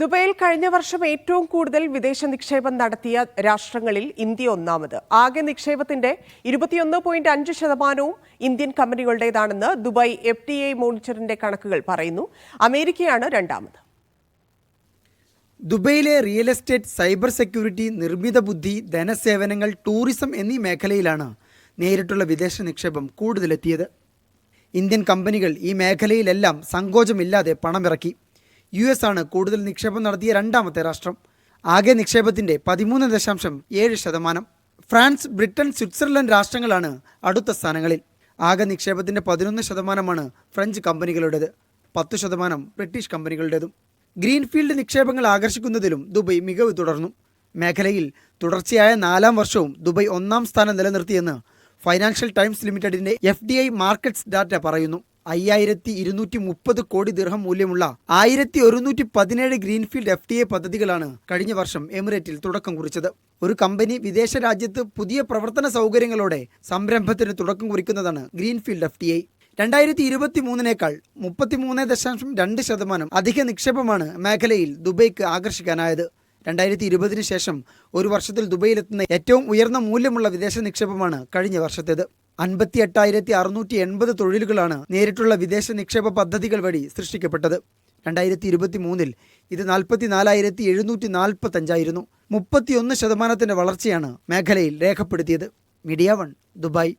ദുബൈയിൽ കഴിഞ്ഞ വർഷം ഏറ്റവും കൂടുതൽ വിദേശ നിക്ഷേപം നടത്തിയ രാഷ്ട്രങ്ങളിൽ ഇന്ത്യ ഒന്നാമത്. ആകെ നിക്ഷേപത്തിന്റെ ഇരുപത്തിയൊന്ന് പോയിന്റ് അഞ്ച് ശതമാനവും ഇന്ത്യൻ കമ്പനികളുടേതാണെന്ന് ദുബായ് എഫ് ടി ഐ മോണിറ്ററിന്റെ കണക്കുകൾ പറയുന്നു. അമേരിക്കയാണ് രണ്ടാമത്. ദുബൈയിലെ റിയൽ എസ്റ്റേറ്റ് സൈബർ സെക്യൂരിറ്റി നിർമ്മിത ബുദ്ധി ധനസേവനങ്ങൾ ടൂറിസം എന്നീ മേഖലയിലാണ് നേരിട്ടുള്ള വിദേശ നിക്ഷേപം കൂടുതലെത്തിയത്. ഇന്ത്യൻ കമ്പനികൾ ഈ മേഖലയിലെല്ലാം സങ്കോചമില്ലാതെ പണമിറക്കി. യു എസ് ആണ് കൂടുതൽ നിക്ഷേപം നടത്തിയ രണ്ടാമത്തെ രാഷ്ട്രം. ആകെ നിക്ഷേപത്തിന്റെ പതിമൂന്ന് ദശാംശം ഏഴ് ശതമാനം. ഫ്രാൻസ് ബ്രിട്ടൻ സ്വിറ്റ്സർലൻഡ് രാഷ്ട്രങ്ങളാണ് അടുത്ത സ്ഥാനങ്ങളിൽ. ആകെ നിക്ഷേപത്തിന്റെ പതിനൊന്ന് ശതമാനമാണ് ഫ്രഞ്ച് കമ്പനികളുടേത്. പത്ത് ശതമാനം ബ്രിട്ടീഷ് കമ്പനികളുടേതും. ഗ്രീൻഫീൽഡ് നിക്ഷേപങ്ങൾ ആകർഷിക്കുന്നതിലും ദുബൈ മികവ് തുടർന്നു. മേഖലയിൽ തുടർച്ചയായ നാലാം വർഷവും ദുബൈ ഒന്നാം സ്ഥാനം നിലനിർത്തിയെന്ന് ഫൈനാൻഷ്യൽ ടൈംസ് ലിമിറ്റഡിന്റെ എഫ് മാർക്കറ്റ്സ് ഡാറ്റ പറയുന്നു. അയ്യായിരത്തി ഇരുന്നൂറ്റി മുപ്പത് കോടി ദീർഘം മൂല്യമുള്ള ആയിരത്തി ഒരുന്നൂറ്റി പതിനേഴ് ഗ്രീൻഫീൽഡ് എഫ് ഡി എ പദ്ധതികളാണ് കഴിഞ്ഞ വർഷം എമിറേറ്റിൽ തുടക്കം കുറിച്ചത്. ഒരു കമ്പനി വിദേശ രാജ്യത്ത് പുതിയ പ്രവർത്തന സൗകര്യങ്ങളോടെ സംരംഭത്തിന് തുടക്കം കുറിക്കുന്നതാണ് ഗ്രീൻഫീൽഡ് എഫ് ഡി ഐ രണ്ടായിരത്തി ഇരുപത്തി മൂന്നിനേക്കാൾ മുപ്പത്തിമൂന്ന് ദശാംശം രണ്ട് ശതമാനം അധിക നിക്ഷേപമാണ് മേഖലയിൽ ദുബൈക്ക് ആകർഷിക്കാനായത്. രണ്ടായിരത്തി ഇരുപതിന് ശേഷം ഒരു വർഷത്തിൽ ദുബൈയിലെത്തുന്ന ഏറ്റവും ഉയർന്ന മൂല്യമുള്ള വിദേശ നിക്ഷേപമാണ് കഴിഞ്ഞ വർഷത്തേത്. അൻപത്തി എട്ടായിരത്തി അറുന്നൂറ്റി എൺപത് തൊഴിലുകളാണ് നേരിട്ടുള്ള വിദേശ നിക്ഷേപ പദ്ധതികൾ വഴി സൃഷ്ടിക്കപ്പെട്ടത്. രണ്ടായിരത്തി ഇരുപത്തി മൂന്നിൽ ഇത് നാൽപ്പത്തി നാലായിരത്തി എഴുന്നൂറ്റി നാൽപ്പത്തഞ്ചായിരുന്നു മുപ്പത്തിയൊന്ന് ശതമാനത്തിന്റെ വളർച്ചയാണ് മേഖലയിൽ രേഖപ്പെടുത്തിയത്. Media one Dubai.